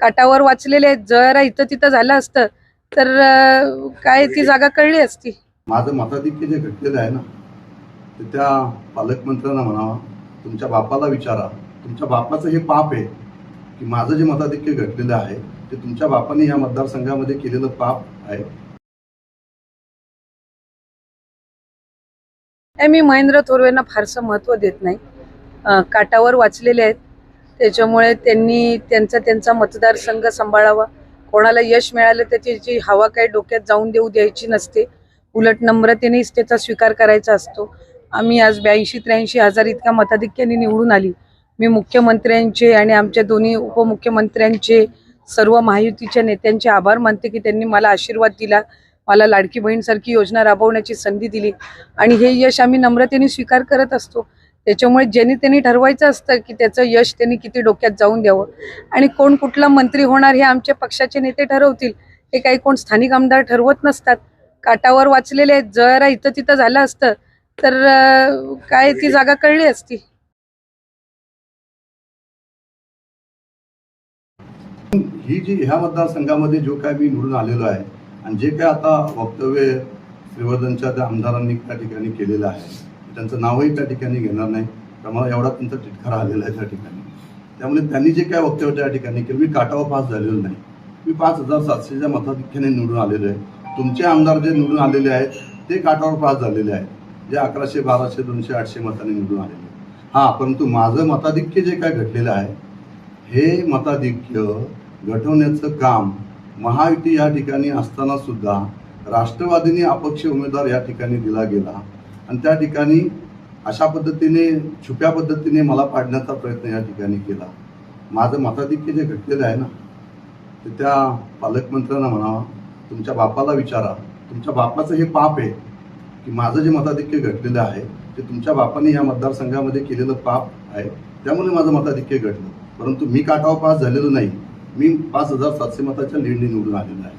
काटावर वाचलेले आहेत. जरा इथं तिथं झालं असतं तर अं, काय ती जागा कळली असती? माझं मताधिक्य जे घटलेलं आहे ना ते त्या पालकमंत्र्यांना म्हणावा तुमच्या बापाला विचारा. तुमच्या बापाचं हे पाप आहे की माझं जे मताधिक्य घटलेलं आहे ते तुमच्या बापाने या मतदारसंघामध्ये केलेलं पाप आहे. नाही, मी महेंद्र थोरवेंना फारसं महत्त्व देत नाही. अं, काटावर वाचलेले आहेत. त्याच्यामुळे त्यांनी त्यांचा त्यांचा मतदारसंघ सांभाळावा. कोणाला यश मिळालं त्याची जी हवा काही डोक्यात जाऊन देऊ द्यायची नसते. उलट नम्रतेनेच त्याचा स्वीकार करायचा असतो. आम्ही आज ब्याऐंशी त्र्याऐंशी हजार इतक्या मताधिक्याने निवडून आली. मी मुख्यमंत्र्यांचे आणि आमच्या दोन्ही उपमुख्यमंत्र्यांचे सर्व महायुतीच्या नेत्यांचे आभार मानते की त्यांनी मला आशीर्वाद दिला मला लाडकी बहीणसारखी योजना राबवण्याची संधी दिली. आणि हे यश आम्ही नम्रतेने स्वीकार करत असतो. त्याच्यामुळे ज्यांनी त्यांनी ठरवायचं असतं की त्याचं यश त्यांनी किती डोक्यात जाऊन द्यावं. आणि कोण कुठला मंत्री होणार हे आमच्या पक्षाचे नेते ठरवतील. हे काही कोण स्थानिक आमदार ठरवत नसतात. काटावर वाचलेले आहेत. जरा इथं तिथं झालं असतं तर काय ती जागा कळली असती? ही जी ह्या मतदारसंघामध्ये जो काय मी निवडून आलेलो आहे आणि जे काय आता वक्तव्य श्रीवर्धनच्या त्या आमदारांनी त्या ठिकाणी केलेलं आहे त्यांचं नावही त्या ठिकाणी घेणार नाही. तर मला एवढा त्यांचा चिटकारा आलेला आहे त्या ठिकाणी. त्यामुळे त्यांनी जे काय वक्तव्य त्या ठिकाणी केलं मी काटावर पास झालेलो नाही. मी पाच हजार सातशेच्या मताधिक्याने निवडून आलेलो आहे. तुमचे आमदार जे निवडून आलेले आहेत ते काटावर पास झालेले आहेत. जे अकराशे बाराशे दोनशे आठशे मताने निवडून आलेले हां परंतु माझं मताधिक्य जे काय घडलेलं आहे हे मताधिक्य घटवण्याचं काम महायुती या ठिकाणी असताना सुद्धा राष्ट्रवादीने अपक्ष उमेदवार या ठिकाणी दिला गेला. आणि त्या ठिकाणी अशा पद्धतीने छुप्या पद्धतीने मला पाडण्याचा प्रयत्न या ठिकाणी केला. माझं मताधिक्य जे घटलेलं आहे ना ते त्या पालकमंत्र्यांना म्हणावा तुमच्या बापाला विचारा. तुमच्या बापाचं हे पाप आहे की माझं जे मताधिक्य घटलेलं आहे ते तुमच्या बापाने या मतदारसंघामध्ये केलेलं पाप आहे त्यामुळे माझं मताधिक्य घटलं परंतु मी काटाव पास झालेलो नाही. मी पाच हजार सातशे मताच्या लीडने निवडून आलेलो आहे.